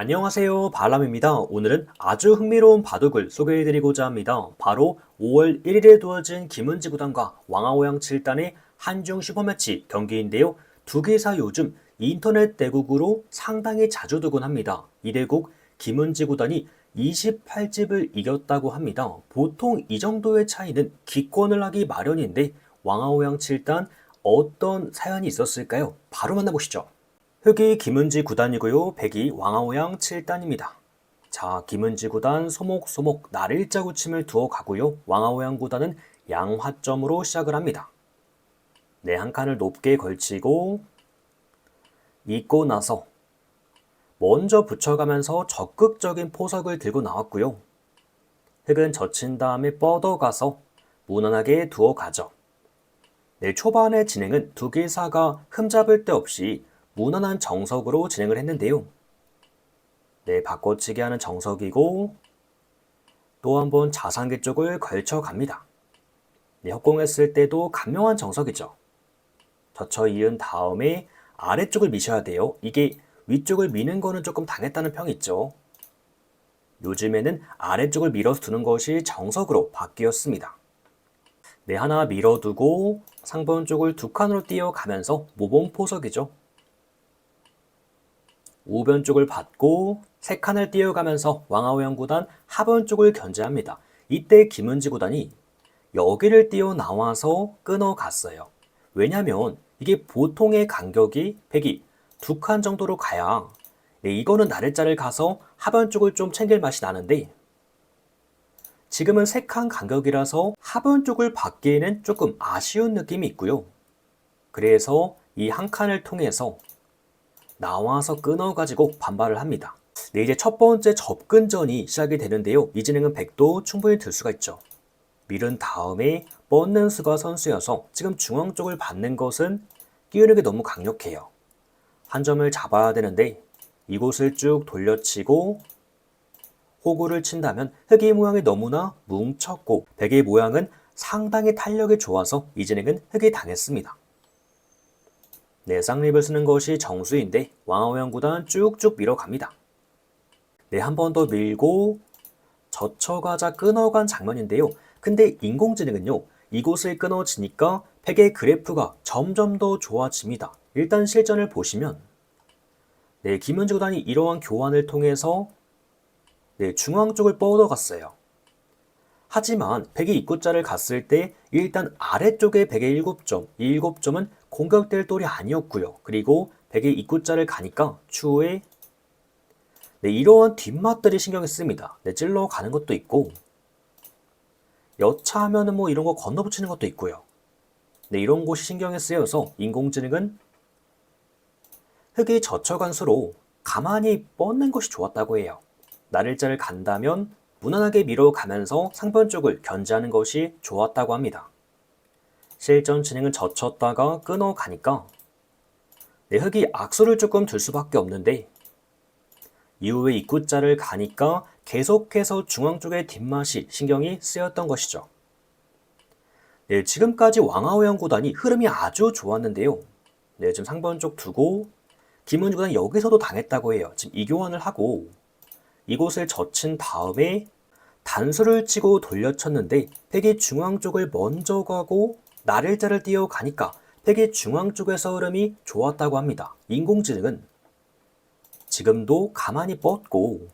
안녕하세요. 바람입니다. 오늘은 아주 흥미로운 바둑을 소개해드리고자 합니다. 바로 5월 1일에 두어진 김은지 구단과 왕하오양 7단의 한중 슈퍼매치 경기인데요. 두 개사 요즘 인터넷 대국으로 상당히 자주 두곤 합니다. 이 대국 김은지 구단이 28집을 이겼다고 합니다. 보통 이 정도의 차이는 기권을 하기 마련인데 왕하오양 7단 어떤 사연이 있었을까요? 바로 만나보시죠. 흑이 김은지 구단이고요. 백이 왕하오양 7단입니다. 자, 김은지 구단 소목 소목 날일자 구침을 두어 가고요. 왕하오양 구단은 양화점으로 시작을 합니다. 네, 한 칸을 높게 걸치고 잊고 나서 먼저 붙여가면서 적극적인 포석을 들고 나왔고요. 흑은 젖힌 다음에 뻗어가서 무난하게 두어 가죠. 네, 초반의 진행은 두 기사가 흠잡을 데 없이 무난한 정석으로 진행을 했는데요. 네, 바꿔치기 하는 정석이고 또 한 번 자상계 쪽을 걸쳐 갑니다. 네, 협공했을 때도 간명한 정석이죠. 젖혀 이은 다음에 아래쪽을 미셔야 돼요. 이게 위쪽을 미는 거는 조금 당했다는 평이 있죠. 요즘에는 아래쪽을 밀어서 두는 것이 정석으로 바뀌었습니다. 네, 하나 밀어두고 상번 쪽을 두 칸으로 띄어가면서 모범 포석이죠. 우변 쪽을 받고 세 칸을 띄어가면서 왕하오양 구단 하변 쪽을 견제합니다. 이때 김은지 구단이 여기를 띄어 나와서 끊어갔어요. 왜냐면 이게 보통의 간격이 100이 두칸 정도로 가야 네, 이거는 나를자를 가서 하변 쪽을 좀 챙길 맛이 나는데 지금은 세 칸 간격이라서 하변 쪽을 받기에는 조금 아쉬운 느낌이 있고요. 그래서 이 한 칸을 통해서 나와서 끊어가지고 반발을 합니다. 네, 이제 첫 번째 접근전이 시작이 되는데요. 이 진행은 100도 충분히 들 수가 있죠. 밀은 다음에 뻗는 수가 선수여서 지금 중앙 쪽을 받는 것은 끼우는 너무 강력해요. 한 점을 잡아야 되는데 이곳을 쭉 돌려치고 호구를 친다면 흑의 모양이 너무나 뭉쳤고 백의 모양은 상당히 탄력이 좋아서 이 진행은 흑이 당했습니다. 네, 쌍립을 쓰는 것이 정수인데 왕하오양 구단 쭉쭉 밀어갑니다. 네, 한 번 더 밀고 젖혀가자 끊어간 장면인데요. 근데 인공지능은요, 이곳을 끊어지니까 팩의 그래프가 점점 더 좋아집니다. 일단 실전을 보시면 네, 김은지 구단이 이러한 교환을 통해서 네, 중앙 쪽을 뻗어갔어요. 하지만 백의 입구자를 갔을 때 일단 아래쪽에 백의 7점, 이 7점은 공격될 돌이 아니었고요. 그리고 백의 입구자를 가니까 추후에 네, 이러한 뒷맛들이 신경을 씁니다. 네, 찔러 가는 것도 있고 여차하면은 뭐 이런 거 건너붙이는 것도 있고요. 네, 이런 곳이 신경에 쓰여서 인공지능은 흙이 젖혀간 수로 가만히 뻗는 것이 좋았다고 해요. 날일자를 간다면 무난하게 밀어가면서 상변 쪽을 견제하는 것이 좋았다고 합니다. 실전 진행은 젖혔다가 끊어가니까 내 흙이 악수를 조금 들 수밖에 없는데 이후에 입구자를 가니까 계속해서 중앙 쪽의 뒷맛이 신경이 쓰였던 것이죠. 네, 지금까지 왕하오양 구단이 흐름이 아주 좋았는데요. 네, 지금 상번 쪽 두고 김은주 구단 여기서도 당했다고 해요. 지금 이교환을 하고 이곳을 젖힌 다음에 단수를 치고 돌려쳤는데 팩이 중앙 쪽을 먼저 가고 나를자를 띄어 가니까 팩이 중앙 쪽에서 흐름이 좋았다고 합니다. 인공지능은 지금도 가만히 뻗고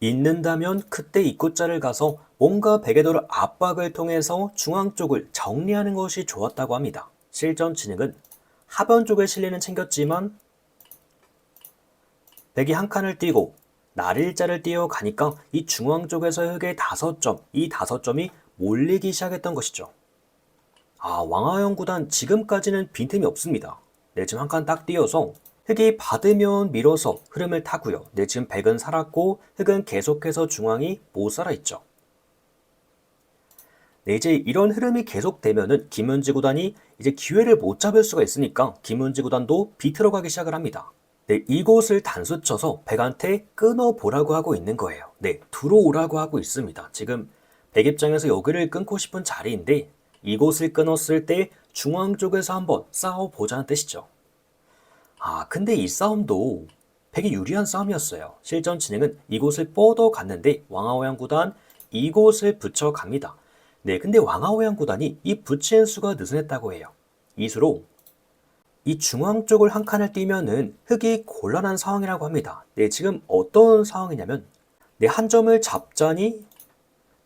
있는다면 그때 입구자를 가서 뭔가 베개도를 압박을 통해서 중앙 쪽을 정리하는 것이 좋았다고 합니다. 실전 진행은 하변 쪽에 실리는 챙겼지만 백이 한 칸을 띄고 날일자를 띄어 가니까 이 중앙 쪽에서 흑의 다섯 점, 이 다섯 점이 몰리기 시작했던 것이죠. 아, 왕하영 구단 지금까지는 빈틈이 없습니다. 네, 지금 한 칸 딱 띄어서 흑이 받으면 밀어서 흐름을 타고요. 네, 지금 백은 살았고 흑은 계속해서 중앙이 못 살아있죠. 네, 이제 이런 흐름이 계속되면은 김은지 구단이 이제 기회를 못 잡을 수가 있으니까 김은지 구단도 비틀어 가기 시작을 합니다. 네, 이곳을 단수 쳐서 백한테 끊어보라고 하고 있는 거예요. 네, 들어오라고 하고 있습니다. 지금 백 입장에서 여기를 끊고 싶은 자리인데 이곳을 끊었을 때 중앙 쪽에서 한번 싸워보자는 뜻이죠. 아, 근데 이 싸움도 백이 유리한 싸움이었어요. 실전 진행은 이곳을 뻗어갔는데 왕하오양 구단 이곳을 붙여갑니다. 네, 근데 왕하오양 구단이 이 붙이는 수가 느슨했다고 해요. 이 수로 이 중앙 쪽을 한 칸을 띄면은 흙이 곤란한 상황이라고 합니다. 네, 지금 어떤 상황이냐면 네, 한 점을 잡자니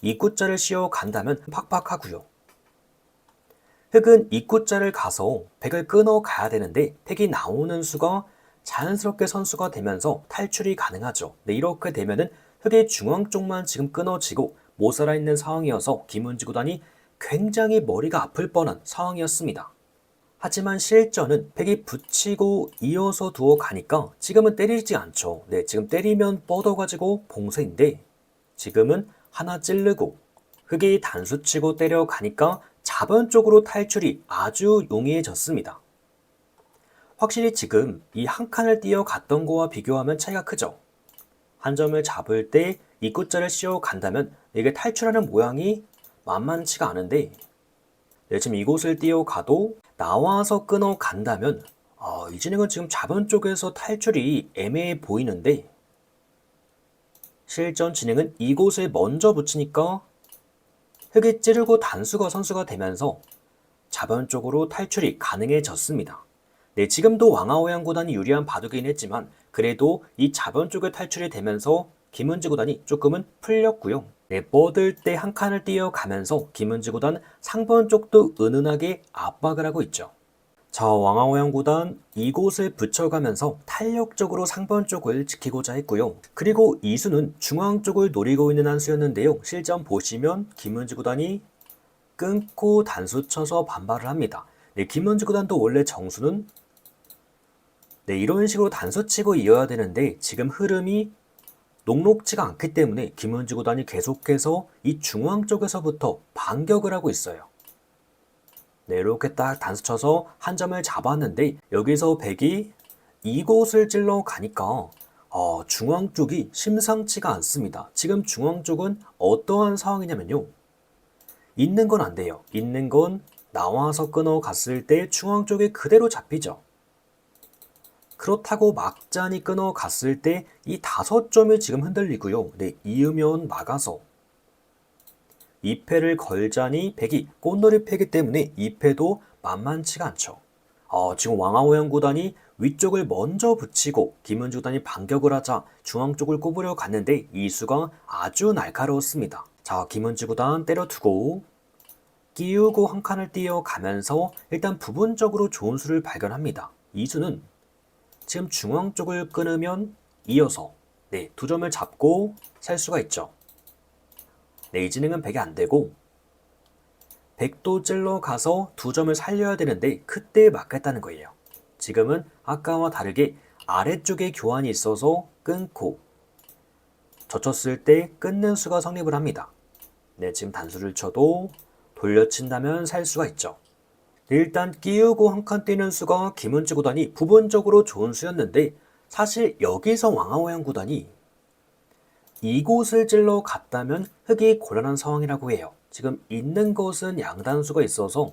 입구자를 씌워 간다면 팍팍하고요. 흙은 입구자를 가서 백을 끊어 가야 되는데 백이 나오는 수가 자연스럽게 선수가 되면서 탈출이 가능하죠. 네, 이렇게 되면은 흙의 중앙 쪽만 지금 끊어지고 못 살아있는 상황이어서 김은지 구단이 굉장히 머리가 아플 뻔한 상황이었습니다. 하지만 실전은 백이 붙이고 이어서 두어 가니까 지금은 때리지 않죠. 네, 지금 때리면 뻗어가지고 봉쇄인데 지금은 하나 찌르고 흙이 단수치고 때려가니까 자변 쪽으로 탈출이 아주 용이해졌습니다. 확실히 지금 이 한 칸을 뛰어갔던 거와 비교하면 차이가 크죠. 한 점을 잡을 때 입구자를 씌워 간다면 이게 탈출하는 모양이 만만치가 않은데 네, 지금 이곳을 뛰어가도 나와서 끊어 간다면 아, 이 진행은 지금 자변 쪽에서 탈출이 애매해 보이는데 실전 진행은 이곳을 먼저 붙이니까 흙이 찌르고 단수가 선수가 되면서 자변 쪽으로 탈출이 가능해졌습니다. 네, 지금도 왕하오양 구단이 유리한 바둑이긴 했지만 그래도 이 자변 쪽에 탈출이 되면서 김은지 구단이 조금은 풀렸고요. 네, 뻗을 때 한 칸을 뛰어가면서 김은지 구단 상번 쪽도 은은하게 압박을 하고 있죠. 자, 왕하오양 구단 이곳을 붙여가면서 탄력적으로 상번 쪽을 지키고자 했고요. 그리고 이수는 중앙 쪽을 노리고 있는 한 수였는데요. 실전 보시면 김은지 구단이 끊고 단수 쳐서 반발을 합니다. 네, 김은지 구단도 원래 정수는 네, 이런 식으로 단수 치고 이어야 되는데 지금 흐름이 녹록지가 않기 때문에 김은지 구단이 계속해서 이 중앙 쪽에서부터 반격을 하고 있어요. 네, 이렇게 딱 단수 쳐서 한 점을 잡았는데 여기서 백이 이곳을 찔러 가니까 어, 중앙 쪽이 심상치가 않습니다. 지금 중앙 쪽은 어떠한 상황이냐면요. 있는 건 안 돼요. 있는 건 나와서 끊어 갔을 때 중앙 쪽에 그대로 잡히죠. 그렇다고 막잔이 끊어 갔을 때 이 다섯 점이 지금 흔들리고요. 네, 이으면 막아서 2패를 걸자니 백이 꽃놀이 패기 때문에 2패도 만만치가 않죠. 어, 지금 왕하오양 구단이 위쪽을 먼저 붙이고 김은주 구단이 반격을 하자 중앙 쪽을 꼽으려 갔는데 이수가 아주 날카로웠습니다. 자, 김은주 구단 때려두고 끼우고 한 칸을 띄어가면서 일단 부분적으로 좋은 수를 발견합니다. 이수는 지금 중앙 쪽을 끊으면 이어서 네, 두 점을 잡고 살 수가 있죠. 네, 이 진행은 100이 안 되고 100도 찔러 가서 두 점을 살려야 되는데 그때 막겠다는 거예요. 지금은 아까와 다르게 아래쪽에 교환이 있어서 끊고 젖혔을 때 끊는 수가 성립을 합니다. 네, 지금 단수를 쳐도 돌려친다면 살 수가 있죠. 일단 끼우고 한 칸 뛰는 수가 김은지 구단이 부분적으로 좋은 수였는데 사실 여기서 왕하오양 구단이 이곳을 찔러 갔다면 흙이 곤란한 상황이라고 해요. 지금 있는 것은 양단수가 있어서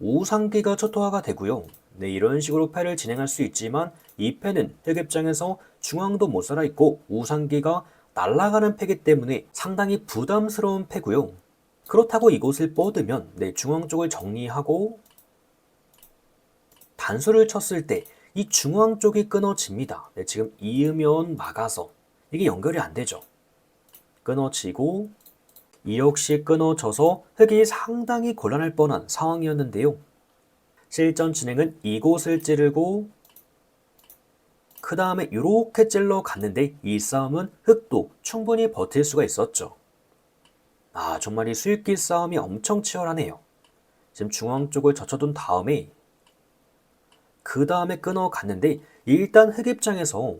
우상기가 초토화가 되고요. 네, 이런 식으로 패를 진행할 수 있지만 이 패는 흙 입장에서 중앙도 못 살아 있고 우상기가 날아가는 패기 때문에 상당히 부담스러운 패고요. 그렇다고 이곳을 뻗으면 네, 중앙 쪽을 정리하고 단수를 쳤을 때 이 중앙 쪽이 끊어집니다. 네, 지금 이으면 막아서 이게 연결이 안 되죠. 끊어지고 이 역시 끊어져서 흙이 상당히 곤란할 뻔한 상황이었는데요. 실전 진행은 이곳을 찌르고 그 다음에 이렇게 찔러 갔는데 이 싸움은 흙도 충분히 버틸 수가 있었죠. 아 정말 이 수익기 싸움이 엄청 치열하네요. 지금 중앙 쪽을 젖혀둔 다음에 그 다음에 끊어 갔는데 일단 흙 입장에서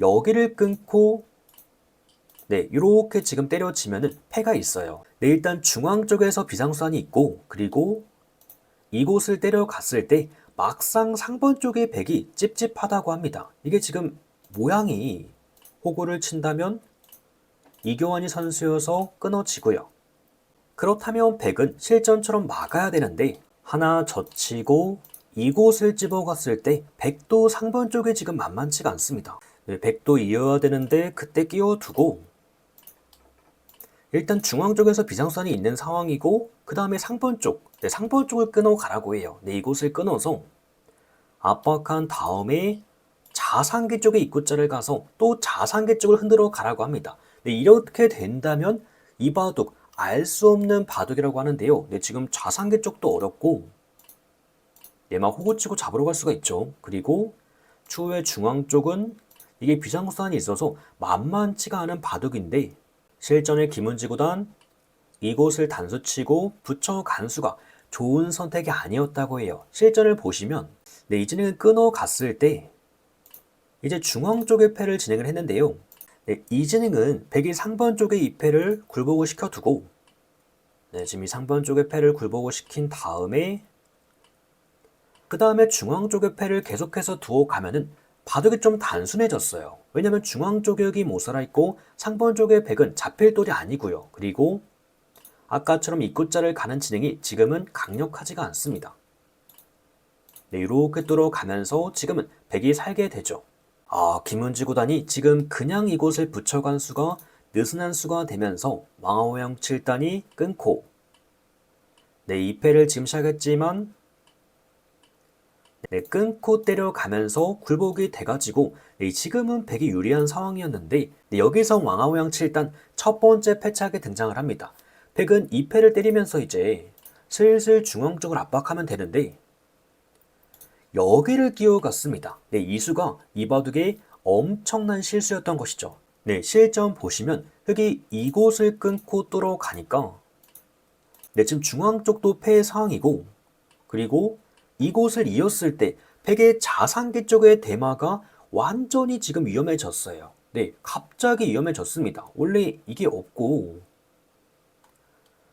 여기를 끊고 네, 이렇게 지금 때려치면은 패가 있어요. 네, 일단 중앙 쪽에서 비상수단이 있고 그리고 이곳을 때려갔을 때 막상 상번 쪽의 백이 찝찝하다고 합니다. 이게 지금 모양이 호구를 친다면 이교환이 선수여서 끊어지고요. 그렇다면 백은 실전처럼 막아야 되는데 하나 젖히고 이곳을 집어갔을 때 백도 상번 쪽에 지금 만만치가 않습니다. 네, 백도 이어야 되는데 그때 끼워두고 일단 중앙 쪽에서 비상선이 있는 상황이고 그 다음에 상번 쪽, 네, 상번 쪽을 끊어 가라고 해요. 네, 이곳을 끊어서 압박한 다음에 자상기 쪽에 입구자를 가서 또 자상기 쪽을 흔들어 가라고 합니다. 네, 이렇게 된다면 이 바둑 알 수 없는 바둑이라고 하는데요. 네, 지금 자상기 쪽도 어렵고 얘만 호구치고 잡으러 갈 수가 있죠. 그리고 추후에 중앙 쪽은 이게 비상구산이 있어서 만만치가 않은 바둑인데 실전의 김은지 구단 이곳을 단수치고 붙여 간수가 좋은 선택이 아니었다고 해요. 실전을 보시면 네, 이진행은 끊어 갔을 때 이제 중앙 쪽에 패를 진행을 했는데요. 네, 이진행은 백이 상번 쪽에 이 패를 굴복을 시켜두고 네, 지금 이 상번 쪽에 패를 굴복을 시킨 다음에 그 다음에 중앙 쪽에 패를 계속해서 두어 가면은 바둑이 좀 단순해졌어요. 왜냐면 중앙 여기 못 살아 있고 상번 쪽의 백은 잡힐 돌이 아니고요. 그리고 아까처럼 입구자를 가는 진행이 지금은 강력하지가 않습니다. 네, 이렇게 뚫어가면서 지금은 백이 살게 되죠. 아, 김은지 구단이 지금 그냥 이곳을 붙여간 수가 느슨한 수가 되면서 왕하오영 7단이 끊고 네, 2패를 지금 시작했지만 네, 끊고 때려가면서 굴복이 돼가지고 네, 지금은 백이 유리한 상황이었는데 네, 여기서 왕하오양 7단 첫 번째 패착에 등장을 합니다. 백은 2패를 때리면서 이제 슬슬 중앙 쪽을 압박하면 되는데 여기를 끼워갔습니다. 네, 이수가 이바둑의 엄청난 실수였던 것이죠. 네, 실전 보시면 흑이 이곳을 끊고 뚫어가니까 네, 지금 중앙 쪽도 패의 상황이고 그리고 이곳을 이었을 때 백의 자상기 쪽의 대마가 완전히 지금 위험해졌어요. 네, 갑자기 위험해졌습니다. 원래 이게 없고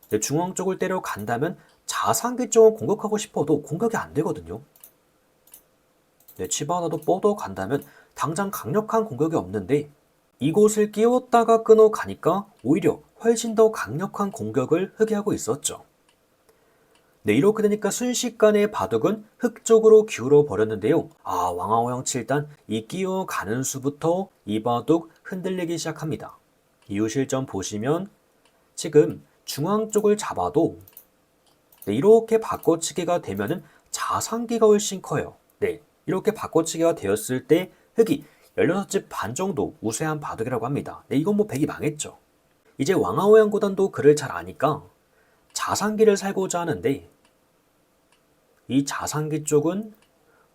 네, 중앙 쪽을 때려간다면 자상기 쪽을 공격하고 싶어도 공격이 안 되거든요. 네, 치바나도 뻗어 간다면 당장 강력한 공격이 없는데 이곳을 끼웠다가 끊어 가니까 오히려 훨씬 더 강력한 공격을 흑이 하고 있었죠. 네, 이렇게 되니까 순식간에 바둑은 흑 쪽으로 기울어 버렸는데요. 아, 왕하오영 7단 이 끼어 가는 수부터 이 바둑 흔들리기 시작합니다. 이후 실전 보시면 지금 중앙 쪽을 잡아도 네, 이렇게 바꿔치기가 되면은 자상기가 훨씬 커요. 네, 이렇게 바꿔치기가 되었을 때 흑이 16집 반 정도 우세한 바둑이라고 합니다. 네, 이건 뭐 백이 망했죠. 이제 왕하오양 고단도 그를 잘 아니까 자상기를 살고자 하는데 이 자상기 쪽은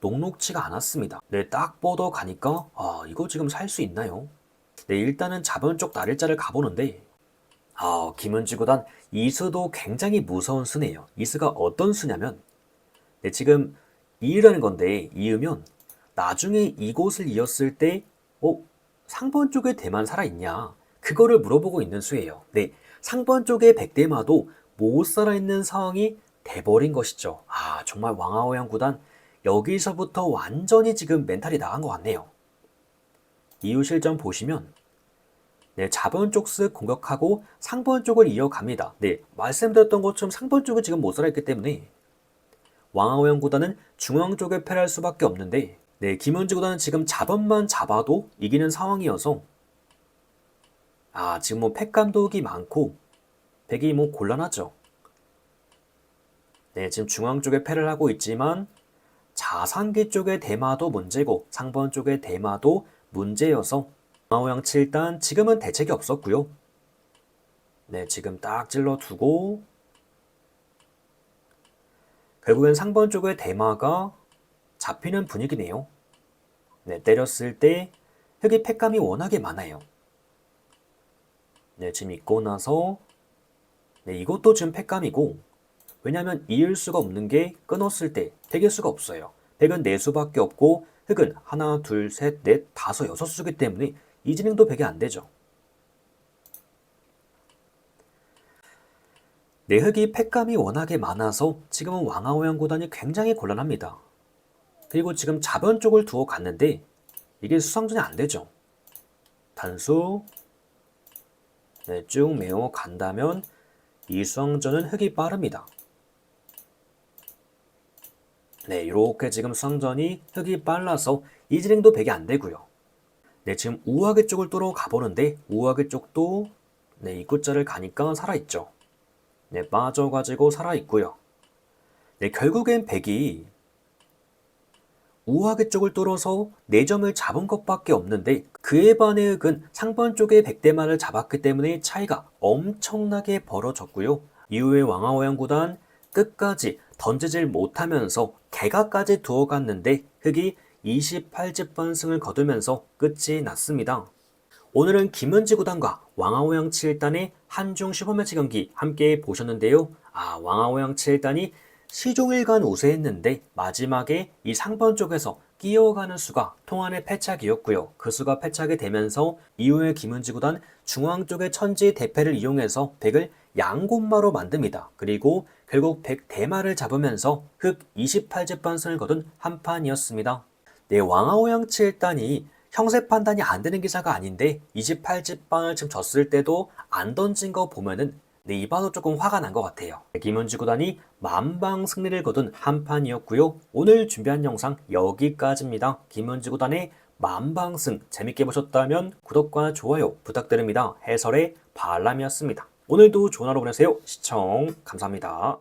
녹록치가 않았습니다. 네, 딱 뻗어 가니까 아, 이거 지금 살 수 있나요? 네, 일단은 자본 쪽 날일자를 가보는데 아, 김은지 구단 이수도 굉장히 무서운 수네요. 이수가 어떤 수냐면 네, 지금 이으라는 건데 이으면 나중에 이곳을 이었을 때 어, 상번 쪽에 대만 살아있냐? 그거를 물어보고 있는 수예요. 네, 상번 쪽에 백대마도 못 살아있는 상황이 돼버린 것이죠. 아, 정말 왕하오양 구단 여기서부터 완전히 지금 멘탈이 나간 것 같네요. 이후 실전 보시면 네, 자번 쪽스 공격하고 상번 쪽을 이어갑니다. 네, 말씀드렸던 것처럼 상번 쪽을 지금 못 살아있기 때문에 왕하오양 구단은 중앙 쪽에 패할 수밖에 없는데 네, 김현지 구단은 지금 자번만 잡아도 이기는 상황이어서 아, 지금 뭐 팩 감독이 많고 백이 뭐 곤란하죠. 네, 지금 중앙 쪽에 패를 하고 있지만 자상기 쪽의 대마도 문제고 상번 쪽의 대마도 문제여서 마오양 7단 지금은 대책이 없었고요. 네, 지금 딱 찔러 두고 결국엔 상번 쪽의 대마가 잡히는 분위기네요. 네, 때렸을 때 흑이 팩감이 워낙에 많아요. 네, 지금 있고 나서 네, 이것도 지금 팩감이고 왜냐하면 이을 수가 없는 게 끊었을 때 백일 수가 없어요. 백은 네 수밖에 없고 흑은 하나, 둘, 셋, 넷, 다섯, 여섯 수기 때문에 이 진행도 백이 안 되죠. 내 흑이 팩감이 워낙에 많아서 지금은 왕하오양 고단이 굉장히 곤란합니다. 그리고 지금 자변 쪽을 두어 갔는데 이게 수상전이 안 되죠. 단수 네, 쭉 메워 간다면 이 수상전은 흑이 빠릅니다. 네, 이렇게 지금 수상전이 흙이 빨라서 이 진행도 100이 안 되고요. 네, 지금 우하계 쪽을 뚫어 가보는데 우하계 쪽도 네, 입구자를 가니까 살아있죠. 네, 빠져가지고 살아있고요. 네, 결국엔 100이 우하계 쪽을 뚫어서 4점을 잡은 것밖에 없는데 그에 반해 흙은 상번 쪽에 100대만을 잡았기 때문에 차이가 엄청나게 벌어졌고요. 이후에 왕하오양 구단 끝까지 던지질 못하면서 개가까지 두어갔는데 흙이 28집 승을 거두면서 끝이 났습니다. 오늘은 김은지 구단과 왕하오양 7일단의 한중 슈퍼매치 경기 함께 보셨는데요. 아, 왕하오양 7일단이 시종일관 우세했는데 마지막에 이 상번 쪽에서 끼어가는 수가 통안의 패착이었고요. 그 수가 패착이 되면서 이후에 김은지 구단 중앙 쪽의 천지 대패를 이용해서 백을 양곤마로 만듭니다. 그리고 결국 100대마를 잡으면서 흑 28집 반승을 거둔 한 판이었습니다. 네, 왕하오양 7단이 형세 판단이 안 되는 기사가 아닌데 28집 방을 지금 졌을 때도 안 던진 거 보면은 네, 이봐도 조금 화가 난 것 같아요. 김은지 구단이 만방 승리를 거둔 한 판이었고요. 오늘 준비한 영상 여기까지입니다. 김은지 구단의 만방승 재밌게 보셨다면 구독과 좋아요 부탁드립니다. 해설의 발람이었습니다. 오늘도 좋은 하루 보내세요. 시청 감사합니다.